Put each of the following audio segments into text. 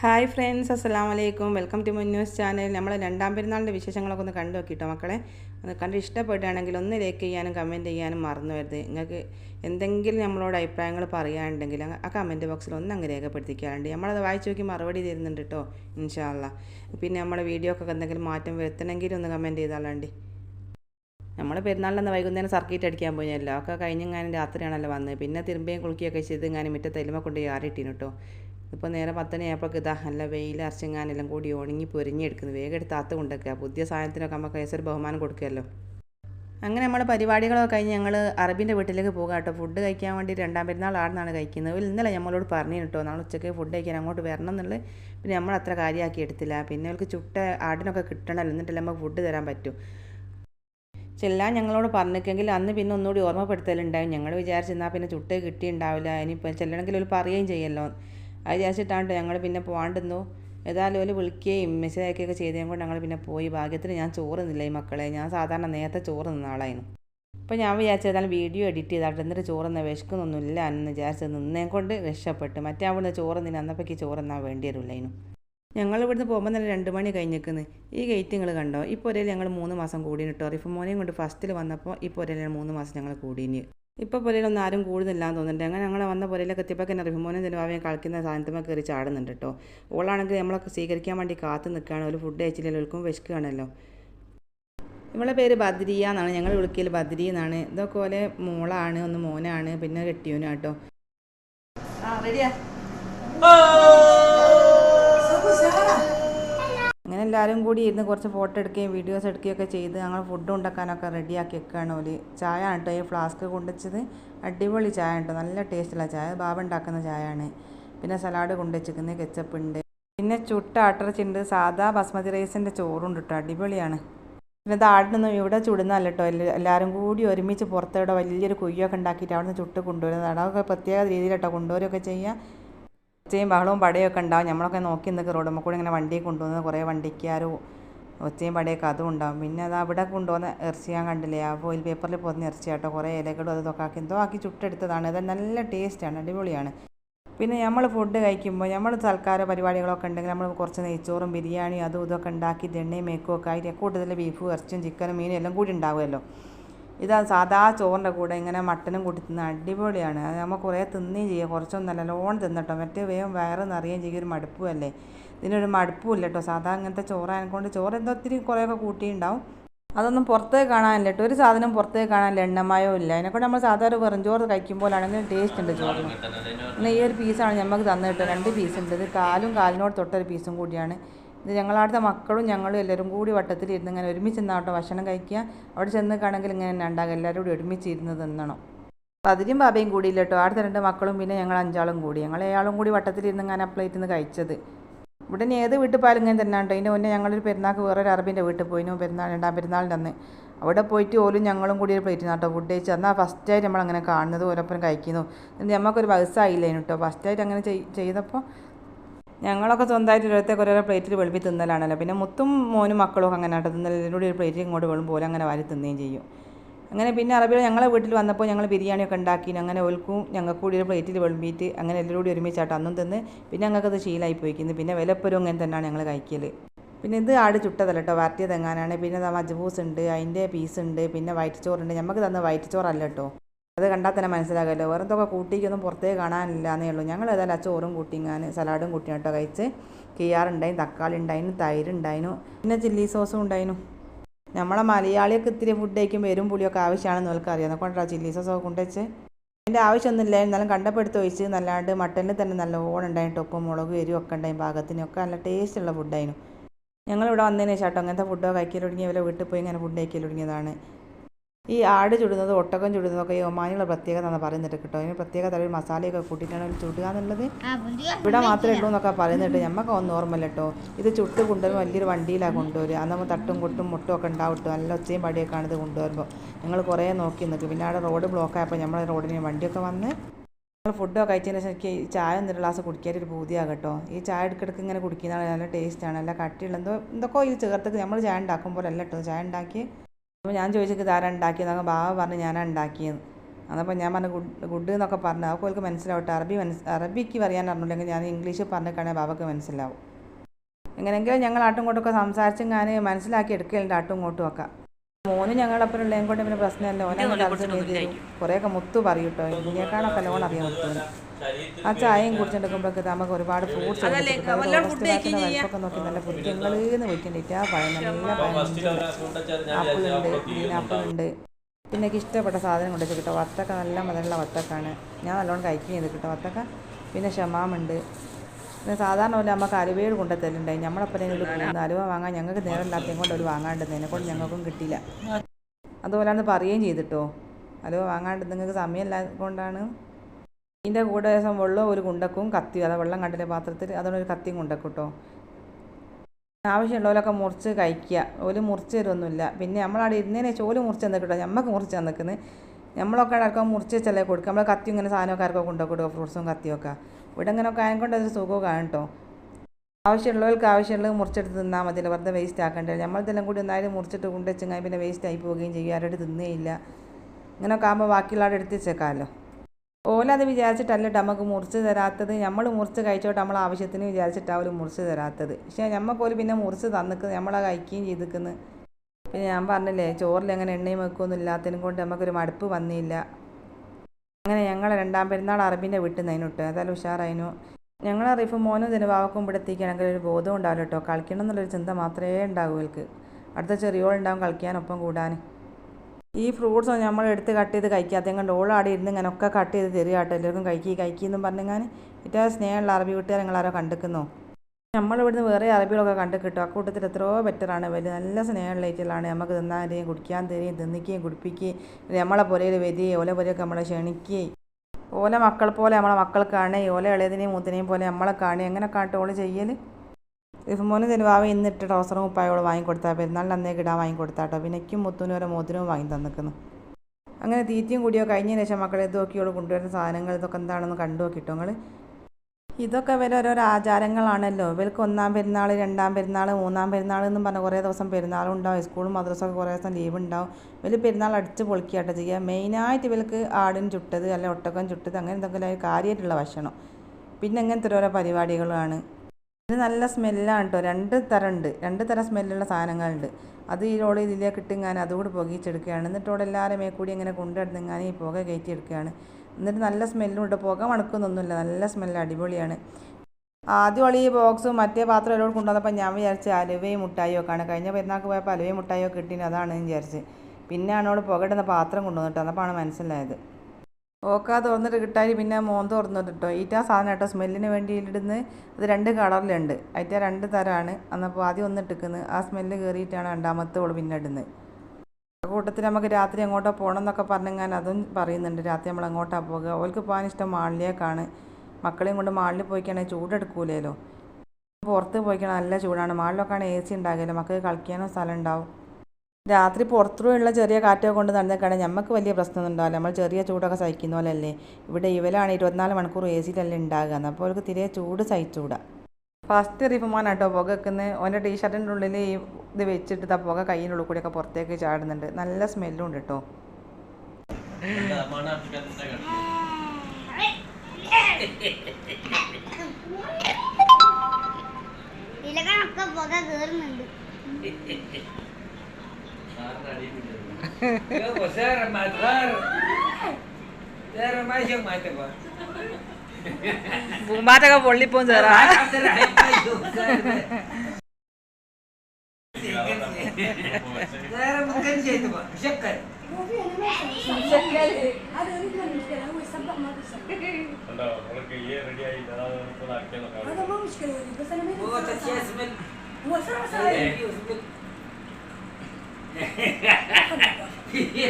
Hi friends അസ്സാം വലൈക്കും welcome to മുൻ ന്യൂസ് ചാനൽ നമ്മൾ രണ്ടാം പെരുന്നാളിന്റെ വിശേഷങ്ങളൊക്കെ ഒന്ന് കണ്ടു നോക്കിയിട്ടോ മക്കളെ. ഒന്ന് കണ്ട് ഇഷ്ടപ്പെട്ടാണെങ്കിൽ ഒന്ന് ലൈക്ക് ചെയ്യാനും കമന്റ് ചെയ്യാനും മറന്നു വരുത് നിങ്ങൾക്ക് എന്തെങ്കിലും നമ്മളോട് അഭിപ്രായങ്ങൾ പറയാനുണ്ടെങ്കിൽ ആ കമന്റ് ബോക്സിൽ ഒന്ന് അങ്ങ് രേഖപ്പെടുത്തിക്കാറുണ്ട്. നമ്മളത് വായിച്ചു നോക്കി മറുപടി തരുന്നുണ്ട് കേട്ടോ ഇൻഷാല്ല പിന്നെ നമ്മുടെ വീഡിയോ ഒക്കെ എന്തെങ്കിലും മാറ്റം വരുത്തണമെങ്കിൽ ഒന്ന് കമന്റ് ചെയ്താലാണ്ടി. നമ്മൾ പെരുന്നാളിലെന്ന് വൈകുന്നേരം സർക്കിറ്റ് അടിക്കാൻ പോയല്ലോ ഒക്കെ കഴിഞ്ഞെങ്ങാനും രാത്രിയാണല്ലോ വന്നത്. പിന്നെ തിരുമ്പയും കുളിക്കുകയൊക്കെ ചെയ്ത് ഞാൻ മുറ്റത്ത് എലുമ കൊണ്ട് ആറിയിട്ടിന് കേട്ടോ ഇപ്പോൾ നേരെ പത്തണി ആയപ്പോൾ ഇതാ നല്ല വെയിൽ അരച്ചെങ്ങാനെല്ലാം കൂടി ഉണങ്ങി പൊരിഞ്ഞെടുക്കുന്നു വേഗം എടുത്ത് അത്ത് കൊണ്ടുവയ്ക്കുക. പുതിയ സാധനത്തിനൊക്കെ നമുക്ക് കേസൊരു ബഹുമാനം കൊടുക്കുമല്ലോ അങ്ങനെ നമ്മുടെ പരിപാടികളൊക്കെ കഴിഞ്ഞ് ഞങ്ങൾ അറബിന്റെ വീട്ടിലേക്ക് പോകാം കേട്ടോ. ഫുഡ് കഴിക്കാൻ വേണ്ടി രണ്ടാം പെരുന്നാൾ ആടുന്നാണ് കഴിക്കുന്നത്. ഇന്നലെ നമ്മളോട് പറഞ്ഞു കേട്ടോ നാളെ ഉച്ചയ്ക്ക് ഫുഡ് കഴിക്കാൻ അങ്ങോട്ട് വരണം എന്നുള്ളത്. പിന്നെ നമ്മൾ അത്ര കാര്യമാക്കി എടുത്തില്ല. പിന്നെ അവർക്ക് ചുട്ട ആടിനൊക്കെ കിട്ടണമല്ലോ എന്നിട്ടല്ലേ നമുക്ക് ഫുഡ് തരാൻ പറ്റൂ. ചെല്ലാൻ ഞങ്ങളോട് പറഞ്ഞിട്ടെങ്കിൽ അന്ന് പിന്നെ ഒന്നുകൂടി ഓർമ്മപ്പെടുത്തലുണ്ടാവും ഞങ്ങൾ വിചാരിച്ചെന്നാൽ പിന്നെ ചുട്ട് കിട്ടിയിട്ടുണ്ടാവില്ല. ഇനിയിപ്പോൾ ചെല്ലണമെങ്കിൽ ഒരു പറയുകയും ചെയ്യല്ലോ. അത് വിചാരിച്ചിട്ടാണ് ഞങ്ങൾ പിന്നെ പോകാണ്ടെന്നു ഏതായാലും ഒരു വിളിക്കുകയും മെസ്സേജ് അയക്കുകയൊക്കെ ചെയ്തതും കൊണ്ട് ഞങ്ങൾ പിന്നെ പോയി. ഭാഗ്യത്തിന് ഞാൻ ചോറ് നിന്നില്ല ഈ മക്കളെ. ഞാൻ സാധാരണ നേരത്തെ ചോറ് നിന്ന ആളായിരുന്നു അപ്പോൾ ഞാൻ വിചാരിച്ചത് ഏതായാലും വീഡിയോ എഡിറ്റ് ചെയ്താട്ട്. എന്നിട്ട് ചോറ് എന്നാൽ വിശക്കുന്നൊന്നുമില്ല എന്ന് വിചാരിച്ച് നിന്നേ കൊണ്ട് രക്ഷപ്പെട്ട്. മറ്റേ അവിടുന്ന് ചോറ് നിന്ന് അന്നപ്പോഴേക്ക് ചോറ് എന്നാൽ വേണ്ടി വരില്ലായിരുന്നു ഞങ്ങൾ ഇവിടുന്ന് പോകുമ്പോൾ തന്നെ രണ്ട് മണി കഴിഞ്ഞിരിക്കുന്നു ഈ ഗേറ്റ് നിങ്ങൾ കണ്ടോ? ഇപ്പോൾ ഒരേ ഞങ്ങൾ മൂന്ന് മാസം കൂടിയിട്ട് കേട്ടോ റിഫ് മോനെയും കൊണ്ട് ഫസ്റ്റിൽ വന്നപ്പോൾ ഇപ്പോൾ ഒരേ മൂന്ന് മാസം ഞങ്ങൾ കൂടിന് ഇപ്പോൾ പുലയിലൊന്നും ആരും എന്ന് തോന്നുന്നുണ്ട്. അങ്ങനെ ഞങ്ങൾ വന്ന പുലയിലൊക്കെ എത്തിയപ്പോൾ തന്നെ റിഫുമോനും ജനുവാവയും കളിക്കുന്ന സാധനത്തുമ്പോൾ കയറി ചാടുന്നുണ്ട് കേട്ടോ ഓളാണെങ്കിൽ നമ്മളൊക്കെ സ്വീകരിക്കാൻ വേണ്ടി കാത്തു നിൽക്കുകയാണ്. ഒരു ഫുഡ് കഴിച്ചില്ലല്ലോ ഒരുക്കും വിശക്കുകയാണല്ലോ. ഇവളെ പേര് ബദ്രിയ എന്നാണ്. ഞങ്ങൾ വിളിക്കൽ ബദ്രി എന്നാണ്. ഇതൊക്കെ പോലെ മോളാണ് ഒന്ന് മോനാണ് പിന്നെ കെട്ടിയോനാട്ടോ ആ റെഡിയാ? എല്ലാവരും കൂടി ഇരുന്ന് കുറച്ച് ഫോട്ടോ എടുക്കുകയും വീഡിയോസ് എടുക്കുകയും ഒക്കെ ചെയ്ത് ഞങ്ങൾ ഫുഡ് ഉണ്ടാക്കാനൊക്കെ റെഡിയാക്കി വെക്കുകയാണ് ഒരു ചായ കേട്ടോ ഈ ഫ്ലാസ്ക് കൊണ്ടുവച്ചത്. അടിപൊളി ചായ കേട്ടോ. നല്ല ടേസ്റ്റുള്ള ചായ. ബാബ ഉണ്ടാക്കുന്ന ചായയാണ്. പിന്നെ സലാഡ് കൊണ്ടുവച്ചിരിക്കുന്നത് കെച്ചപ്പ് ഉണ്ട്. പിന്നെ ചുട്ട ആട്ടിറച്ചിണ്ട് സാധാ ബസ്മതി റൈസിന്റെ ചോറുണ്ട് കേട്ടോ. അടിപൊളിയാണ്. പിന്നെ ഇത് ആടിനൊന്നും ഇവിടെ ചുടുന്നതല്ല കേട്ടോ. എല്ലാവരും കൂടി ഒരുമിച്ച് പുറത്തോടെ വലിയൊരു കുയ്യൊക്കെ ഉണ്ടാക്കിയിട്ട് അവിടെ നിന്ന് ചുട്ട് കൊണ്ടുവരുന്നതാണ്. അതൊക്കെ പ്രത്യേക രീതിയിലിട്ടോ കൊണ്ടുവരികയൊക്കെ ചെയ്യുക ഒച്ചയും ബഹളവും പടയൊക്കെ ഉണ്ടാവും. നമ്മളൊക്കെ നോക്കി നിൽക്കുക റോഡുമ്പോൾ കൂടെ ഇങ്ങനെ വണ്ടി കൊണ്ടുവന്ന് കുറേ വണ്ടിക്കാരും ഒച്ചയും പടയൊക്കെ അതും ഉണ്ടാവും. പിന്നെ അത് അവിടെ കൊണ്ടുവന്ന ഇറച്ചി ഞാൻ കണ്ടില്ലേ ആ ഫോയിൽ പേപ്പറിൽ പോകുന്ന ഇറച്ചി കേട്ടോ കുറേ ഇലകളും അതൊക്കെ ആക്കി എന്തോ ആക്കി ചുട്ടെടുത്തതാണ്. അത് നല്ല ടേസ്റ്റാണ് അടിപൊളിയാണ്. പിന്നെ നമ്മൾ ഫുഡ് കഴിക്കുമ്പോൾ നമ്മൾ സൽക്കാര പരിപാടികളൊക്കെ ഉണ്ടെങ്കിൽ നമ്മൾ കുറച്ച് നെയ്ച്ചോറും ബിരിയാണി അതും ഇതൊക്കെ ഉണ്ടാക്കി ദണ്ണയും മേക്കും ഒക്കെ ആയിട്ട് കൂടുതൽ ബീഫും ഇറച്ചിയും ചിക്കനും മീനും എല്ലാം കൂടി ഉണ്ടാവുമല്ലോ. ഇത് സാധാ ചോറിന്റെ കൂടെ ഇങ്ങനെ മട്ടനും കൂട്ടി തിന്ന അടിപൊളിയാണ്. അത് നമ്മൾ കുറേ തിന്നുകയും ചെയ്യുക കുറച്ചൊന്നും നല്ലോണം തിന്നട്ടോ. മറ്റേ വേഗം വയറ് നിറയുകയും ചെയ്യും. ഒരു മടുപ്പുമല്ലേ ഇതിനൊരു മടുപ്പുമില്ല കേട്ടോ സാധാ ഇങ്ങനത്തെ ചോറായത് കൊണ്ട് ചോറ് എന്തോ ഒത്തിരി കുറേയൊക്കെ കൂട്ടിയിട്ടുണ്ടാവും. അതൊന്നും പുറത്തേക്ക് കാണാനില്ല കേട്ടോ ഒരു സാധനം പുറത്തേക്ക് കാണാനില്ല. എണ്ണമയോ ഇല്ല. അതിനെക്കൊണ്ട് നമ്മൾ സാധാരണ വെറും ചോറ് കഴിക്കുമ്പോഴാണെങ്കിൽ ടേസ്റ്റ് ഉണ്ട് ചോറിന് പിന്നെ ഈ ഒരു പീസാണ് നമുക്ക് തന്നിട്ട് രണ്ട് പീസ് ഉണ്ട്. ഇത് കാലും കാലിനോട് തൊട്ടൊരു പീസും കൂടിയാണ്. ഞങ്ങളവിടുത്തെ മക്കളും ഞങ്ങളും എല്ലാവരും കൂടി വട്ടത്തിൽ ഇരുന്ന് ഇങ്ങനെ ഒരുമിച്ച് നിന്നാവട്ടെ ഭക്ഷണം കഴിക്കുക. അവിടെ ചെന്ന് കാണെങ്കിൽ ഇങ്ങനെ തന്നെ ഉണ്ടാകും. എല്ലാവരും കൂടി ഒരുമിച്ച് ഇരുന്ന് തിന്നണം. അതിലും ബാബയും കൂടി ഇല്ലട്ടോ അടുത്ത രണ്ട് മക്കളും പിന്നെ ഞങ്ങൾ അഞ്ചാളും കൂടി. ഞങ്ങൾ ഏഴാളും കൂടി വട്ടത്തിലിരുന്ന് ഇങ്ങനെ പ്ലേറ്റിൽ നിന്ന് കഴിച്ചത്. ഇവിടെ ഏത് വീട്ടിൽ പോയാലും ഇങ്ങനെ തന്നെ കേട്ടോ ഇതിന്റെ മുന്നേ ഞങ്ങളൊരു പെരുന്നാൾക്ക് വേറൊരു അറബിന്റെ വീട്ടിൽ പോയിനു പെരുന്നാൾ രണ്ടാം പെരുന്നാളിന്റെ അന്ന്. അവിടെ പോയിട്ട് ഓലും ഞങ്ങളും കൂടി ഒരു പ്ലേറ്റ് കേട്ടോ ഫുഡ് കഴിച്ചു. എന്നാൽ ഫസ്റ്റായിട്ട് നമ്മളങ്ങനെ കാണുന്നത് ഓരോപ്പം കഴിക്കുന്നു. എന്നിട്ട് നമുക്കൊരു വയസ്സായില്ലേനു കേട്ടോ. ഫസ്റ്റായിട്ട് അങ്ങനെ ചെയ്തപ്പോൾ ഞങ്ങളൊക്കെ സ്വന്തമായിട്ട് ഇരുപത്തേക്ക് ഓരോ പ്ലേറ്റിൽ വെളുപ്പി തിന്നലാണല്ലോ. പിന്നെ മുത്തും മോനും മക്കളും അങ്ങനെ കേട്ടോ തിന്നലും കൂടി ഒരു പ്ലേറ്റ് ഇങ്ങോട്ട് വെളും പോലെ അങ്ങനെ വാരി തിന്നുകയും ചെയ്യും. അങ്ങനെ പിന്നെ അറബികൾ ഞങ്ങളെ വീട്ടിൽ വന്നപ്പോൾ ഞങ്ങൾ ബിരിയാണിയൊക്കെ ഉണ്ടാക്കി. അങ്ങനെ ഒൽക്കും ഞങ്ങൾക്ക് കൂടി ഒരു പ്ലേറ്റിൽ വെളുമ്പിയിട്ട് അങ്ങനെ എല്ലാവരും കൂടി ഒരുമിച്ചാട്ടോ അന്നും തിന്ന്. പിന്നെ ഞങ്ങൾക്കത് ശീലമായി പോയിക്കുന്നു. പിന്നെ വിലപ്പൊരു അങ്ങനെ തന്നെയാണ് ഞങ്ങൾ കഴിക്കൽ പിന്നെ ഇത് ആട് ചുട്ടതല്ല കേട്ടോ. വരട്ടിയത് എങ്ങാനാണ് പിന്നെ മജ്ബൂസ് ഉണ്ട്. അതിന്റെ പീസ് ഉണ്ട്. പിന്നെ വൈറ്റ് ചോറുണ്ട്. നമുക്ക് തന്ന വൈറ്റ് ചോറല്ല കേട്ടോ. അത് കണ്ടാൽ തന്നെ മനസ്സിലാകുമല്ലോ വേറെ എന്തൊക്കെ കൂട്ടിക്കൊന്നും പുറത്തേക്ക് കാണാനില്ല എന്നേ ഉള്ളൂ. ഞങ്ങൾ ഏതായാലും ചോറും കൂട്ടിങ്ങാൻ സലാഡും കൂട്ടി കേട്ടോ കഴിച്ച്. കിയാറുണ്ടായിരുന്നു തക്കാളി ഉണ്ടായിരുന്നു തൈര് ഉണ്ടായിരുന്നു പിന്നെ ചില്ലി സോസും ഉണ്ടായിരുന്നു നമ്മളെ മലയാളിയൊക്കെ ഇത്തിരി ഫുഡ് കഴിക്കുമ്പോൾ എരും പുളിയൊക്കെ ആവശ്യമാണെന്ന് നിങ്ങൾക്ക് അറിയാം അതുകൊണ്ടാണ് ചില്ലി സോസൊക്കെ കൊണ്ടുവച്ച് അതിന്റെ ആവശ്യമൊന്നുമില്ല. എന്നാലും കണ്ടപ്പെടുത്ത് ഒഴിച്ച് നല്ലാണ്ട് മട്ടനിൽ തന്നെ നല്ല ഓണം ഉണ്ടായിരുന്നു ഉപ്പും മുളകും എരിവും ഒക്കെ ഉണ്ടായി പാകത്തിനൊക്കെ. നല്ല ടേസ്റ്റുള്ള ഫുഡായിരുന്നു ഞങ്ങളിവിടെ വന്നതിന് ശേഷം കേട്ടോ അങ്ങനത്തെ ഫുഡോ കഴിക്കൽ തുടങ്ങിയ വീട്ടിൽ പോയി ഇങ്ങനെ ഫുഡ് കഴിക്കൽ തുടങ്ങിയതാണ്. ഈ ആട് ചുടുന്നത് ഒട്ടകം ചുടുന്നതൊക്കെ ഈ ഒമാനിയുള്ള പ്രത്യേകത എന്നാണ് പറയുന്നുണ്ട് കേട്ടോ. അതിന് പ്രത്യേക തരം മസാലയൊക്കെ കൂട്ടിയിട്ടാണ് ചുടുക എന്നുള്ളത്. ഇവിടെ മാത്രമേ ഉള്ളൂ എന്നൊക്കെ പറയുന്നുണ്ട്. ഞമ്മക്ക് ഒന്നും ഓർമ്മയില്ല കേട്ടോ. ഇത് ചുട്ട് കൊണ്ടുവരുമ്പോൾ വലിയൊരു വണ്ടിയിലാണ് കൊണ്ടുവരിക. അന്ന് നമ്മൾ തട്ടും കൊട്ടും മുട്ടും ഒക്കെ ഉണ്ടാവും കേട്ടോ. നല്ല ഒച്ചയും പടിയൊക്കെയാണ് ഇത് കൊണ്ടുവരുമ്പോൾ. ഞങ്ങൾ കുറേ നോക്കി നിൽക്കും പിന്നെ അവിടെ റോഡ് ബ്ലോക്ക് ആയപ്പോൾ നമ്മൾ റോഡിന് വണ്ടിയൊക്കെ വന്ന് ഞങ്ങൾ ഫുഡൊക്കെ കഴിച്ചതിന് ശേഷം എനിക്ക് ഈ ചായ ഒന്നൊരു ഗ്ലാസ് കുടിക്കാൻ ഒരു പൂതിയാകും കേട്ടോ. ഈ ചായ എടുക്കിടക്ക് ഇങ്ങനെ കുടിക്കുന്നതാണ്. നല്ല ടേസ്റ്റാണ് നല്ല കട്ടിയുള്ള എന്തോ എന്തൊക്കെ ഇത് ചേർത്തൊക്കെ നമ്മൾ ചായ ഉണ്ടാക്കുമ്പോൾ അല്ല കേട്ടോ ചായ ഉണ്ടാക്കി അപ്പോൾ ഞാൻ ചോദിച്ചത് ഇതാരാ ഉണ്ടാക്കിയെന്നൊക്കെ ബാബ പറഞ്ഞ് ഞാനാണ് ഉണ്ടാക്കിയത് അതപ്പോൾ ഞാൻ പറഞ്ഞ ഗുഡ് ഗുഡ് എന്നൊക്കെ പറഞ്ഞു. അപ്പോൾ അവർക്ക് മനസ്സിലാവട്ടെ. അറബി മനസ്സ് അറബിക്ക് പറയാൻ അറിഞ്ഞില്ലെങ്കിൽ ഞാൻ ഇംഗ്ലീഷ് പറഞ്ഞിട്ടാണെങ്കിൽ ബാബക്ക് മനസ്സിലാവും. എങ്ങനെയെങ്കിലും ഞങ്ങൾ ആട്ടും ഇങ്ങോട്ടൊക്കെ സംസാരിച്ചും ഞാൻ മനസ്സിലാക്കി എടുക്കലുണ്ട്. ആട്ടും ഇങ്ങോട്ടും ഒക്കെ. മോന് ഞങ്ങളപ്പം ഉള്ളതും കൊണ്ട് പിന്നെ പ്രശ്നമല്ല. ഓനെ തരും കുറേയൊക്കെ മുത്തു പറയും കേട്ടോ. ഇതിനേക്കാളൊക്കെ ലോൺ അറിയാം മുത്തുവിന് ആ ചായയും കുടിച്ചെടുക്കുമ്പോഴൊക്കെ നമുക്ക് ഒരുപാട് ഫ്രൂട്ട്സ് വലിപ്പൊക്കെ നോക്കി നല്ല പുതിയങ്ങളെന്ന് വെക്കണ്ടിട്ട് ആ പഴം നല്ല ആപ്പിളുണ്ട് ഗ്രീൻ ആപ്പിളുണ്ട് പിന്നെ എനിക്ക് ഇഷ്ടപ്പെട്ട സാധനം കൊണ്ട് വെച്ച് കിട്ടോ. വത്തക്ക നല്ല മധുരമുള്ള വത്തക്കാണ്. ഞാൻ നല്ലോണം കഴിക്കുകയും ചെയ്ത് കിട്ടോ വത്തക്ക. പിന്നെ ഷമാമുണ്ട്. പിന്നെ സാധാരണ പോലെ നമുക്ക് അലുവയോട് കൊണ്ടുത്തല്ലുണ്ടായി നമ്മളപ്പം ഒരു അലുവ വാങ്ങാൻ ഞങ്ങൾക്ക് നേരമില്ലാത്തതും കൊണ്ട് ഒരു വാങ്ങാണ്ടെന്നതിനെ കൊണ്ട് ഞങ്ങൾക്കും കിട്ടിയില്ല. അന്ന് പറയുകയും ചെയ്തിട്ടോ. അലുവ വാങ്ങാണ്ട് നിങ്ങൾക്ക് സമയമില്ലാത്ത കൊണ്ടാണ്. ഇതിന്റെ കൂടെ ദിവസം വെള്ളവും ഒരു കുണ്ടക്കും കത്തി അതാ വെള്ളം കണ്ടില്ല പാത്രത്തിൽ? അതുകൊണ്ട് ഒരു കത്തിയും കുണ്ടക്കും കേട്ടോ ആവശ്യമുള്ളവരൊക്കെ മുറിച്ച് കഴിക്കുക. ഒരു മുറിച്ച് തരുമൊന്നുമില്ല പിന്നെ നമ്മളവിടെ ഇരുന്നതിനെ ചോൽ മുറിച്ച് തന്നിട്ടോ ഞമ്മക്ക് മുറിച്ച് തന്നിക്കുന്നത്. നമ്മളൊക്കെ ആർക്കും മുറിച്ച് വെച്ചല്ലേ കൊടുക്കുക. നമ്മൾ കത്തി ഇങ്ങനെ സാധനമൊക്കെ ആർക്കൊക്കെ കൊണ്ടുപോയി കൊടുക്കുക. ഫ്രൂട്ട്സും കത്തിയൊക്കെ. ഇവിടെ അങ്ങനെ ഒക്കെ ആയതുകൊണ്ട് അതൊരു സുഖവും കാണും കേട്ടോ ആവശ്യമുള്ളവർക്ക് ആവശ്യമുള്ളത് മുറിച്ചെടുത്ത് തിന്നാൽ മതി. വെറുതെ വേസ്റ്റ് ആക്കേണ്ടത് നമ്മളിതെല്ലാം കൂടി ഒന്നായാലും മുറിച്ചിട്ട് കൊണ്ടുവച്ചെങ്കിൽ പിന്നെ വേസ്റ്റ് ആയി പോവുകയും ചെയ്യും. ആരോട് തിന്നേയില്ല ഇങ്ങനെയൊക്കെ ആകുമ്പോൾ ബാക്കിയുള്ള എടുത്ത് വെച്ചേക്കാമല്ലോ ഓലത് വിചാരിച്ചിട്ടല്ല നമുക്ക് മുറിച്ച് തരാത്തത്. നമ്മൾ മുറിച്ച് കഴിച്ചോട്ട് നമ്മൾ ആവശ്യത്തിന് വിചാരിച്ചിട്ടാവും മുറിച്ച് തരാത്തത്. പക്ഷേ നമ്മക്കോൽ പിന്നെ മുറിച്ച് തന്നിക്കുന്നത് നമ്മളെ കഴിക്കുകയും ചെയ്തിരിക്കുന്നത് പിന്നെ ഞാൻ പറഞ്ഞില്ലേ ചോറിൽ അങ്ങനെ എണ്ണയും വെക്കൊന്നും ഇല്ലാത്തതിനും കൊണ്ട് നമുക്കൊരു മടുപ്പ് വന്നില്ല. അങ്ങനെ ഞങ്ങൾ രണ്ടാം പെരുന്നാൾ അറബിന്റെ വീട്ടിൽ നിന്ന് അതിനിട്ട് അതായത് ഉഷാറായിനു. ഞങ്ങൾ അറിയിഫ് മോനും ദിനഭാവക്കും ഇവിടെ എത്തിക്കുകയാണെങ്കിൽ ഒരു ബോധം ഉണ്ടാവില്ല കേട്ടോ. കളിക്കണം എന്നുള്ളൊരു ചിന്ത മാത്രമേ ഉണ്ടാവൂ ഇവർക്ക് അടുത്ത ചെറിയോളുണ്ടാവും കളിക്കാനൊപ്പം കൂടാൻ. ഈ ഫ്രൂട്ട്സ് നമ്മൾ എടുത്ത് കട്ട് ചെയ്ത് കഴിക്കാത്തതും കണ്ട് ഓളാടി ഇരുന്ന് ഇങ്ങനെ ഒക്കെ കട്ട് ചെയ്ത് തരിക കേട്ടോ. എല്ലാവർക്കും കഴിക്കി എന്നും പറഞ്ഞെങ്ങാൻ ഇറ്റാ സ്നേഹമുള്ള അറബി വീട്ടുകാർ നിങ്ങളാരോ കണ്ടിക്കുന്നോ? നമ്മളിവിടുന്ന് വേറെ അറബികളൊക്കെ കണ്ട് കിട്ടും. ആ കൂട്ടത്തിൽ എത്രയോ ബെറ്ററാണ് വലിയ നല്ല സ്നേഹമുള്ള ഐറ്റങ്ങളാണ് നമുക്ക് തിന്നാൻ തരികയും കുടിക്കാൻ തരികയും തിന്നിക്കുകയും കുടിപ്പിക്കുകയും നമ്മളെ പോലെയിൽ വരികയും ഓല പോലെയൊക്കെ നമ്മളെ ക്ഷണിക്കുകയും. ഓല മക്കൾ പോലെ നമ്മളെ മക്കൾ കാണുകയും ഓല ഇളയതിനെയും മൂത്തിനെയും പോലെ നമ്മളെ കാണുകയും എങ്ങനെ കാട്ടും ഓൾ ചെയ്യൽ ഇഫ്മോന് തെരുവാവ ഇന്നിട്ട് ടോസറും കുപ്പായോട് വാങ്ങിക്കൊടുത്താൽ പെരുന്നാളിന് അന്നേക്ക് ഇടാൻ വാങ്ങിക്കൊടുത്താട്ടോ പിന്നെക്കും മുത്തൂനും ഓരോ മോതിരവും വാങ്ങി തന്നിക്കുന്നു. അങ്ങനെ തീറ്റയും കൂടിയോ കഴിഞ്ഞ ശേഷം മക്കളെ ഇത് നോക്കിയോളൂ കൊണ്ടുവരുന്ന സാധനങ്ങൾ ഇതൊക്കെ എന്താണെന്ന് കണ്ടു നോക്കിയിട്ടോ നിങ്ങൾ ഇതൊക്കെ വരെ ഓരോരോ ആചാരങ്ങളാണല്ലോ. ഇവർക്ക് ഒന്നാം പെരുന്നാൾ രണ്ടാം പെരുന്നാൾ മൂന്നാം പെരുന്നാൾ എന്നും പറഞ്ഞ കുറേ ദിവസം പെരുന്നാളും ഉണ്ടാവും. സ്കൂളും മദ്രസൊക്കെ കുറേ ദിവസം ലീവ് ഉണ്ടാവും. ഇവർ പെരുന്നാൾ അടിച്ച് പൊളിക്കുകയാട്ടോ ചെയ്യുക. മെയിനായിട്ട് ഇവർക്ക് ആടും ചുട്ടത് അല്ലെ ഒട്ടക്കം ചുട്ടത് അങ്ങനെ എന്തെങ്കിലും കാര്യമായിട്ടുള്ള ഭക്ഷണം. പിന്നെ അങ്ങനത്തെ ഓരോ പരിപാടികളാണ് ഇത് നല്ല സ്മെല്ലാണ് കേട്ടോ രണ്ട് തരം ഉണ്ട് രണ്ട് തരം സ്മെല്ലുള്ള സാധനങ്ങളുണ്ട്. അത് റോൾ ഇതിലേക്ക് ഇട്ടിങ്ങാൻ അതുകൂടി പുകയിച്ചെടുക്കുകയാണ്. എന്നിട്ടോടെ എല്ലാവരും മേക്കൂടി ഇങ്ങനെ കൊണ്ടുവരുന്നിങ്ങനെ ഈ പുക കയറ്റിയെടുക്കുകയാണ്. എന്നിട്ട് നല്ല സ്മെല്ലും ഇട്ട് പുക. മണക്കുന്നൊന്നുമില്ല. നല്ല സ്മെല്ല് അടിപൊളിയാണ്. ആദ്യം ഓളി ഈ ബോക്സും മറ്റേ പാത്രം എല്ലാം കൊണ്ടുവന്നപ്പോൾ ഞാൻ വിചാരിച്ച് അലുവയും മുട്ടായിയും ഒക്കെയാണ് കഴിഞ്ഞ പെരുന്നാൾക്ക് പോയപ്പോൾ അലുവയും മുട്ടായിയും ഒക്കെ കിട്ടീന്. അതാണ് വിചാരിച്ച് പിന്നെയാണ് അവൾ പുകയിടുന്ന പാത്രം കൊണ്ടുവന്നിട്ട് അന്നപ്പോഴാണ് മനസ്സിലായത്. ഓക്ക തുറന്നിട്ട് കിട്ടാൻ പിന്നെ മോൻ തുറന്നിട്ട് കേട്ടോ ഈറ്റാ സാധനം കേട്ടോ സ്മെല്ലിന് വേണ്ടി ഇടുന്നത് അത് രണ്ട് കളറിലുണ്ട് അതിന്റെ രണ്ട് തരമാണ് അന്നപ്പോൾ ആദ്യം ഒന്ന് ഇട്ടിക്കുന്നത് ആ സ്മെല്ല് കയറിയിട്ടാണ് രണ്ടാമത്തെ ഓൾ പിന്നെ ഇടുന്നത്. കൂട്ടത്തിൽ നമുക്ക് രാത്രി എങ്ങോട്ടോ പോകണം എന്നൊക്കെ പറഞ്ഞു ഞാൻ അതും പറയുന്നുണ്ട്. രാത്രി നമ്മൾ എങ്ങോട്ടാണ് പോകുക അവൾക്ക് പോകാൻ ഇഷ്ടം മാളിലേക്കാണ്. മക്കളെയും കൊണ്ട് മാളിൽ പോയിക്കാണെങ്കിൽ ചൂടെടുക്കൂലല്ലോ. പുറത്ത് പോയിക്കണം നല്ല ചൂടാണ്. മാളിലൊക്കെയാണ് എ സി ഉണ്ടാകില്ല മക്കൾക്ക് കളിക്കാനും സ്ഥലം ഉണ്ടാവും. രാത്രി പുറത്തുള്ള ചെറിയ കാറ്റൊക്കെ കൊണ്ട് നടന്നേക്കാണെങ്കിൽ നമുക്ക് വലിയ പ്രശ്നമൊന്നും ഉണ്ടാവില്ല. നമ്മൾ ചെറിയ ചൂടൊക്കെ സഹിക്കുന്ന പോലെയല്ലേ ഇവിടെ ഇവലാണ് ഇരുപത്തിനാല് മണിക്കൂർ എ സിയിലല്ലേ ഉണ്ടാകുക അപ്പോൾ അവർക്ക് തിരെ ചൂട് സഹിച്ചൂടാ. ഫസ്റ്റ് റിഫുമാൻ കേട്ടോ പുക വെക്കുന്നത് ഓന്റെ ടീഷർട്ടിന്റെ ഉള്ളിൽ ഈ ഇത് വെച്ചിട്ട് ആ പുക കയ്യിന്റെ ഉള്ളിൽ കൂടിയൊക്കെ പുറത്തേക്ക് ചാടുന്നുണ്ട്. നല്ല സ്മെല്ലും ഉണ്ട് കേട്ടോ ഇതിലൊക്കെ భూమాతగా పొళ్ళిపోను సార్ ये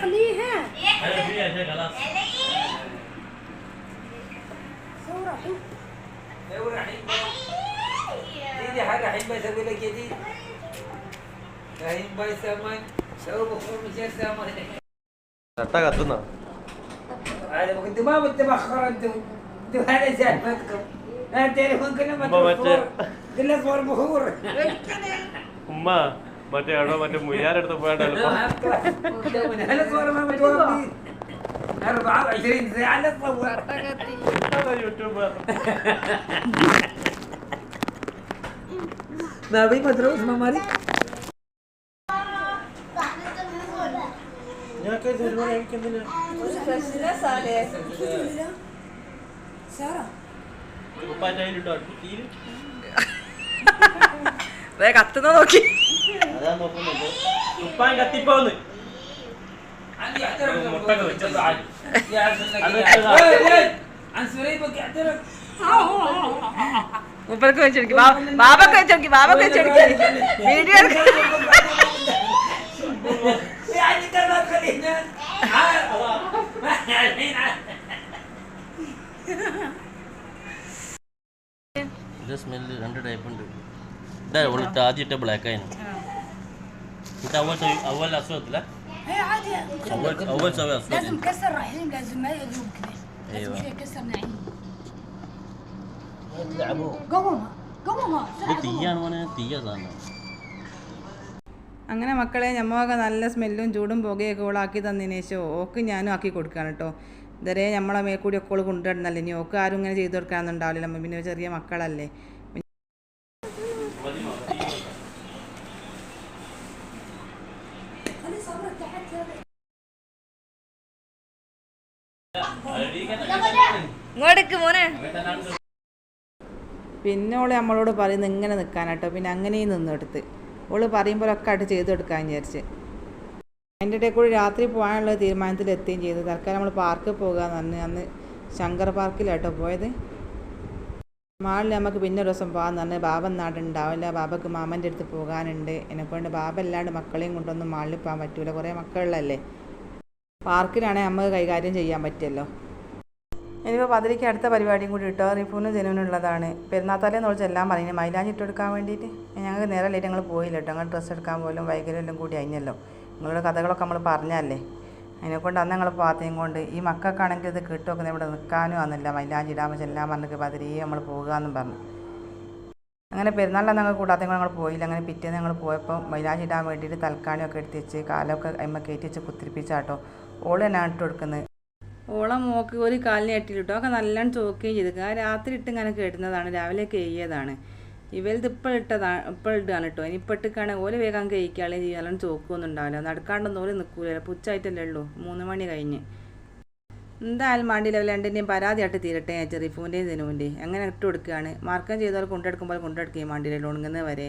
خليها أنا فيها شيء خلاص ثورة حلوة ثورة حلوة دي حاجة حلوة أسوي لك جديد فاهم باي سامان سوي بخور مشان سامان تعتقد تنا أنا كنت ما متبخر أنتم أنتم هذا زحمتكم أنا تعرفون كنا متبخر كنا صور بخور ما മറ്റേ എവിടെ മറ്റേ മുയ്യാരെടുത്ത് പോയാണ്ട് കത്തുന്ന നോക്കി. അതാണ് നോക്കുന്നത് ഉപ്പാൻ കത്തിപ്പോന്ന് മുട്ടൊക്കെ വെച്ചത് ഉപ്പർക്ക് വെച്ചെടുക്കി ബാബക്ക് വെച്ചെടുക്കി ബാബക്ക് വെച്ചെടുക്കി വീഡിയോ സ്മെല്ല് രണ്ട് ടൈപ്പ് ഉണ്ട് ആദ്യത്തെ ബ്ലാക്ക് ആയിരുന്നു ഇത് അവൽ സവി- അവൽ അസുഖത്തില്ല هي عادي അവൽ അവൽ സവി لازم അസുഖം كسر رحيم لازم ما يذوب كده لازم أيوة. شوية كسر نعيم ഇത് قومها قومها തീയാണ് മോനെ തീയ സാധനം അങ്ങനെ മക്കളെ ഞമ്മൊക്കെ നല്ല സ്മെല്ലും ചൂടും പുകയൊക്കെ ഓളാക്കി തന്നതിന് ശേഷം ഓക്ക് ഞാനും ആക്കി കൊടുക്കുകയാണ് കേട്ടോ ഇതുവരെ നമ്മളെ മേൽക്കൂടി ഒക്കെ ഓള് കൊണ്ടുവരുന്നല്ലേ ഇനി ഓക്ക് ആരും ഇങ്ങനെ ചെയ്ത് കൊടുക്കാനൊന്നുണ്ടാവില്ല നമ്മ പിന്നെ ചെറിയ മക്കളല്ലേ പിന്നെ ഓൾ നമ്മളോട് പറയുന്നത് ഇങ്ങനെ നിൽക്കാനാട്ടോ പിന്നെ അങ്ങനെയും നിന്നെടുത്ത്. ഓൾ പറയുമ്പോഴൊക്കെ ആയിട്ട് ചെയ്ത് കൊടുക്കാൻ വിചാരിച്ച്. അതിന്റെ ഇടയിൽ കൂടി രാത്രി പോകാനുള്ള തീരുമാനത്തിൽ എത്തുകയും ചെയ്തു. തൽക്കാലം നമ്മൾ പാർക്കിൽ പോകാന്ന് പറഞ്ഞ് അന്ന് ശങ്കർ പാർക്കിലാട്ടോ പോയത്. മാളിൽ നമുക്ക് പിന്നെ ഒരു ദിവസം പോകാമെന്ന് പറഞ്ഞ് ബാബ നാടുണ്ടാവില്ല ബാബക്ക് മാമന്റെ അടുത്ത് പോകാനുണ്ട്. എന്നെക്കൊണ്ട് ബാബ അല്ലാണ്ട് മക്കളെയും കൊണ്ടൊന്നും മാളിൽ പോകാൻ പറ്റൂല. കുറേ മക്കളല്ലേ പാർക്കിലാണെങ്കിൽ നമുക്ക് കൈകാര്യം ചെയ്യാൻ പറ്റുമല്ലോ. ഇനിയിപ്പോൾ പതിരിക്ക് അടുത്ത പരിപാടിയും കൂടി ഇട്ടോ? റിഫൂന് ജനുവിനുള്ളതാണ് പെരുന്നാത്താലേ വിളിച്ച് എല്ലാം പറഞ്ഞു മൈലാഞ്ചി ഇട്ടെടുക്കാൻ വേണ്ടിയിട്ട്? ഞങ്ങൾക്ക് നേരെ ലേറ്റ് ഞങ്ങൾ പോയില്ല കേട്ടോ. ഞങ്ങൾ ഡ്രസ്സ് എടുക്കാൻ പോലും വൈകല്യം കൂടി അയിഞ്ഞല്ലോ നിങ്ങളുടെ കഥകളൊക്കെ നമ്മൾ പറഞ്ഞല്ലേ അതിനെക്കൊണ്ട് അന്ന് ഞങ്ങൾ പാത്തേം കൊണ്ട് ഈ മക്കൾക്കാണെങ്കിൽ ഇത് കിട്ടുമൊക്കെ ഇവിടെ നിൽക്കാനും ആണെന്നില്ല മൈലാഞ്ചി ഇടാൻ ചെല്ലാൻ പറഞ്ഞിട്ട് പതിരി നമ്മൾ പോകുക എന്നും പറഞ്ഞു. അങ്ങനെ പെരുന്നാളിൽ ഞങ്ങൾ കൂടാതെ ഞങ്ങൾ പോയില്ല. അങ്ങനെ പിറ്റേന്ന് ഞങ്ങൾ പോയപ്പോൾ മൈലാഞ്ചി ഇടാൻ വേണ്ടിയിട്ട് തൽക്കാണിയൊക്കെ എടുത്ത് വെച്ച് കാലമൊക്കെ അമ്മ കയറ്റി വെച്ച് കുത്തിരിപ്പിച്ചാട്ടോ. ഓൾ തന്നെയാണ് ഇട്ട് കൊടുക്കുന്നത്. ഓളെ മോക്ക് ഒരു കാലിന് എട്ടിലിട്ടു ഒക്കെ നല്ലോണം ചോക്കുകയും ചെയ്തു ആ രാത്രി ഇട്ട് ഇങ്ങനെ കേട്ടുന്നതാണ് രാവിലെ കഴിയതാണ് ഇവലത് ഇപ്പോൾ ഇട്ടതാണ് ഇപ്പോൾ ഇടുകയാണ് കേട്ടോ ഇനി ഇപ്പോൾ ഇട്ടിക്കാണ് ഓൽ വേഗം കഴിക്കാളെ ചെയ്യാലും ചോക്കൊന്നും ഉണ്ടാവില്ല നടക്കാണ്ടൊന്നും ഓൽ നിൽക്കൂല പുച്ചായിട്ടല്ലേ ഉള്ളൂ. മൂന്ന് മണി കഴിഞ്ഞ്. എന്തായാലും മാണ്ടിയില്ല രണ്ടിന്റെയും പരാതിയായിട്ട് തീരട്ടെ ചെറിഫൂന്റെയും ദിനുവിന്റെയും അങ്ങനെ ഇട്ട് കൊടുക്കുകയാണ് മാർക്കം ചെയ്തവർ കൊണ്ടെടുക്കുമ്പോൾ കൊണ്ടെടുക്കുകയും മാണ്ടി ഉണങ്ങുന്നത് വരെ.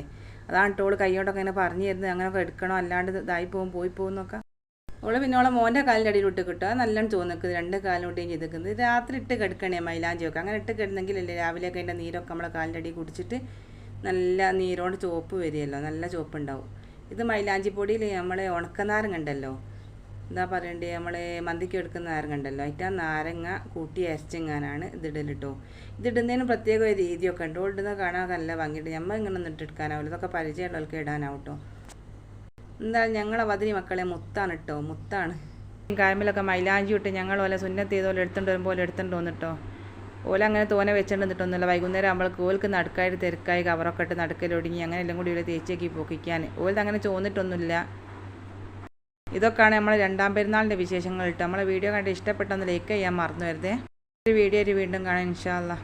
അതാണ് ടോൾ കൈയോടൊക്കെ ഇങ്ങനെ പറഞ്ഞു തരുന്നത്. അങ്ങനെയൊക്കെ എടുക്കണോ? അല്ലാണ്ട് ഇതായി പോകും പോയി പോകും ഓൾ പിന്നെ അവളെ മോന്റെ കാലിന്റെ അടിയിൽ ഇട്ട് കിട്ടുക നല്ലോണം ചോന്നിക്കുന്നത് രണ്ട് കാലിലോട്ടേയും ചെയ്തിരിക്കുന്നത് രാത്രി ഇട്ട് കിടക്കണേ മൈലാഞ്ചിയൊക്കെ അങ്ങനെ ഇട്ട് കിടന്നെങ്കിലല്ലേ രാവിലെയൊക്കെ അതിന്റെ നീരൊക്കെ നമ്മളെ കാലിന്റെ അടി കുടിച്ചിട്ട് നല്ല നീരോണ്ട് ചുവപ്പ് വരികയല്ലോ. നല്ല ചുവപ്പുണ്ടാവും. ഇത് മൈലാഞ്ചി പൊടിയിൽ നമ്മളെ ഉണക്കനാരങ്ങ ഉണ്ടല്ലോ. എന്താ പറയണ്ടേ? നമ്മളെ മന്തിക്ക് എടുക്കുന്ന നാരങ്ങ ഉണ്ടല്ലോ. അതിന്റെ ആ നാരങ്ങ കൂട്ടി അരച്ചെങ്ങാനാണ് ഇതിടലിട്ടോ ഇതിടുന്നതിന് പ്രത്യേക ഒരു രീതിയൊക്കെ ഉണ്ട്. ഇടുന്നത് കാണാൻ നല്ല ഭംഗിയിട്ട് നമ്മൾ ഇങ്ങനെ ഒന്നിട്ടെടുക്കാനാവില്ല ഇതൊക്കെ പരിചയമുള്ളവർക്ക് ഇടാനാവും കേട്ടോ എന്തായാലും ഞങ്ങളെ വതിരി മക്കളെ മുത്താണ് കേട്ടോ മുത്താണ്. കായമിലൊക്കെ മൈലാഞ്ചി ഇട്ട് ഞങ്ങൾ ഓല സുന്നത്ത് ചെയ്തോലെ എടുത്തുകൊണ്ട് വരുമ്പോൾ എടുത്തുകൊണ്ട് വന്നിട്ടോ ഓല അങ്ങനെ തോനെ വെച്ചിട്ട് നിന്നിട്ടൊന്നുമില്ല വൈകുന്നേരം നമ്മൾക്ക് ഓൽക്ക് നടുക്കായിട്ട് തിരക്കായി കവറൊക്കെ ഇട്ട് നടുക്കലൊടുങ്ങി അങ്ങനെ എല്ലാം കൂടി ഇവിടെ തേച്ചേക്കി പൊക്കിക്കാൻ. ഓലത് അങ്ങനെ ചോന്നിട്ടൊന്നുമില്ല. ഇതൊക്കെയാണ് നമ്മൾ രണ്ടാം പെരുന്നാളിന്റെ വിശേഷങ്ങൾ ഇട്ട് നമ്മളെ വീഡിയോ കണ്ട് ഇഷ്ടപ്പെട്ടൊന്ന് ലൈക്ക് ചെയ്യാൻ മറന്നു വരുതേ ഒരു വീഡിയോ വീണ്ടും കാണാം ഇൻഷാല്ലാ